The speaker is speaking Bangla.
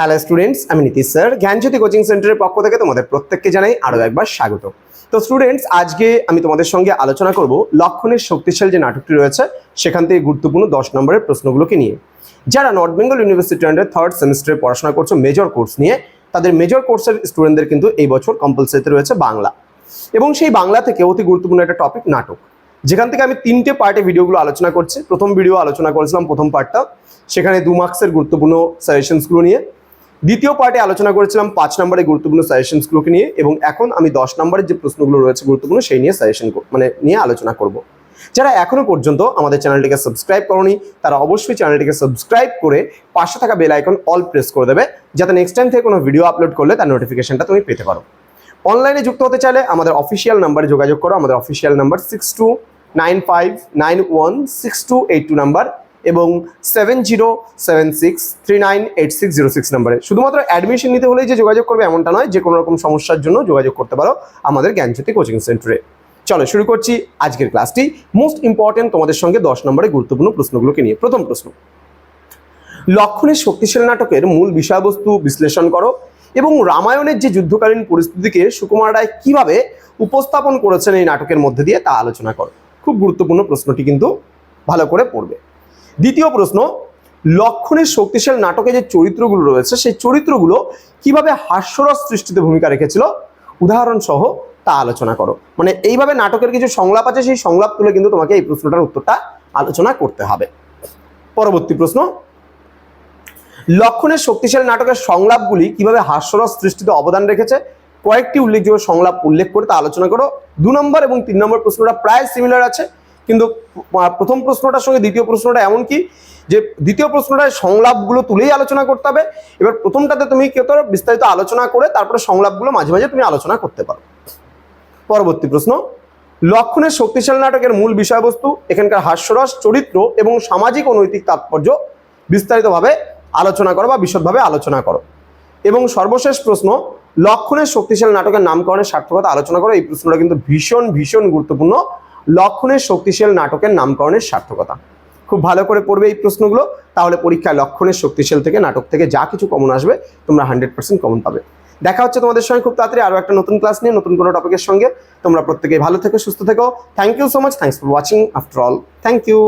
হ্যালো স্টুডেন্টস আমি নীতিশ স্যার জ্ঞানজ্যোতি কোচিং সেন্টারের পক্ষ থেকে তোমাদের প্রত্যেককে জানাই আরও একবার স্বাগত। তো স্টুডেন্টস আজকে আমি তোমাদের সঙ্গে আলোচনা করব লক্ষণের শক্তিশালী যে নাটকটি রয়েছে, সেখান থেকে গুরুত্বপূর্ণ দশ নম্বরের প্রশ্নগুলোকে নিয়ে। যারা North Bengal University under third সেমিস্টারে পড়াশোনা করছ মেজর কোর্স নিয়ে, তাদের মেজর কোর্সের স্টুডেন্টদের কিন্তু এই বছর কম্পালসারিতে রয়েছে বাংলা। এবং সেই বাংলা থেকে অতি গুরুত্বপূর্ণ একটা টপিক নাটক। যেখান থেকে আমি তিনটে পার্টে ভিডিওগুলো আলোচনা করছি। প্রথম ভিডিও আলোচনা করেছিলাম, প্রথম পার্টটা সেখানে দু মার্কসের গুরুত্বপূর্ণ সাজেশনসগুলো নিয়ে। দ্বিতীয় পার্টে আলোচনা করেছিলাম পাঁচ নম্বরের গুরুত্বপূর্ণ সাজেশনসগুলোকে নিয়ে এবং এখন আমি দশ নম্বরের যে প্রশ্নগুলো রয়েছে গুরুত্বপূর্ণ সেই নিয়ে সাজেশন মানে নিয়ে আলোচনা করব। যারা এখনও পর্যন্ত আমাদের চ্যানেলটিকে সাবস্ক্রাইব করনি, তারা অবশ্যই চ্যানেলটিকে সাবস্ক্রাইব করে পাশে থাকা বেল আইকন অল প্রেস করে দেবে, যাতে নেক্সট টাইম থেকে কোনো ভিডিও আপলোড করলে তার নোটিফিকেশনটা তুমি পেতে পারো। অনলাইনে যুক্ত হতে চাইলে আমাদের অফিসিয়াল নাম্বারে যোগাযোগ করো, আমাদের official number six two nine five nine one six two eight two number এবং seven zero seven six three nine eight six zero six নাম্বারে শুধুমাত্র অ্যাডমিশন নিতে হলেই যে যোগাযোগ করবে এমনটা নয়, যে কোনো রকম সমস্যার জন্য যোগাযোগ করতে পারো আমাদের জ্ঞানজ্যোতি কোচিং সেন্টারে চলো শুরু করছি আজকের ক্লাসটি মোস্ট ইম্পর্টেন্ট তোমাদের সঙ্গে দশ নম্বরে গুরুত্বপূর্ণ প্রশ্নগুলোকে নিয়ে। প্রথম প্রশ্ন লক্ষণের শক্তিশালী নাটকের মূল বিষয়বস্তু বিশ্লেষণ করো এবং রামায়ণের যে যুদ্ধকালীন পরিস্থিতিকে সুকুমার রায় কীভাবে উপস্থাপন করেছেন এই নাটকের মধ্যে দিয়ে তা আলোচনা করো। খুব গুরুত্বপূর্ণ প্রশ্নটি কিন্তু ভালো করে পড়বে। দ্বিতীয় প্রশ্ন, লক্ষণের শক্তিশালী নাটকে যে চরিত্রগুলো রয়েছে, সেই চরিত্রগুলো কীভাবে হাস্যরস সৃষ্টিতে ভূমিকা রেখেছিল? উদাহরণ সহ তা আলোচনা করো। মানে এইভাবে নাটকের কিছু সংলাপ আছে, সেই সংলাপ তুলে কিন্তু তোমাকে এই প্রশ্নটার উত্তরটা আলোচনা করতে হবে। পরবর্তী প্রশ্ন, লক্ষণের শক্তিশালী নাটকের সংলাপগুলি কীভাবে হাস্যরস সৃষ্টিতে অবদান রেখেছে? কয়েকটি উল্লেখযোগ্য সংলাপ উল্লেখ করে তা আলোচনা করো। দু নম্বর এবং তিন নম্বর প্রশ্নটা প্রায় সিমিলার আছে। কিন্তু প্রথম প্রশ্নটার সঙ্গে দ্বিতীয় প্রশ্নটা এমন কি, যে দ্বিতীয় প্রশ্নটায় সংলাপগুলো তুলেই আলোচনা করতে হবে। এবার প্রথমটাতে তুমি কেউ বিস্তারিত আলোচনা করে তারপরে সংলাপগুলো মাঝে মাঝে তুমি আলোচনা করতে পারো। পরবর্তী প্রশ্ন, লক্ষণের শক্তিশালী নাটকের মূল বিষয়বস্তু, এখানকার হাস্যরস, চরিত্র এবং সামাজিক ও নৈতিক তাৎপর্য বিস্তারিতভাবে আলোচনা করো বা বিশদভাবে আলোচনা করো। এবং সর্বশেষ প্রশ্ন, লক্ষণের শক্তিশালী নাটকের নামকরণের সার্থকতা আলোচনা করো। এই প্রশ্নটা কিন্তু ভীষণ ভীষণ গুরুত্বপূর্ণ। লক্ষণের শক্তিশীল নাটকের নামকরণের সার্থকতা। খুব ভালো করে পড়বে এই প্রশ্নগুলো, তাহলে পরীক্ষায় লক্ষণের শক্তিশীল থেকে নাটক থেকে যা কিছু কমন আসবে, তোমরা হান্ড্রেড পার্সেন্ট কমন পাবে। দেখা হচ্ছে তোমাদের সঙ্গে খুব তাড়াতাড়ি আরও একটা নতুন ক্লাস নিয়ে, নতুন কোনো টপিকের সঙ্গে। তোমরা প্রত্যেকেই ভালো থেকো, সুস্থ থেকো। Thank you so much thanks for watching after all thank you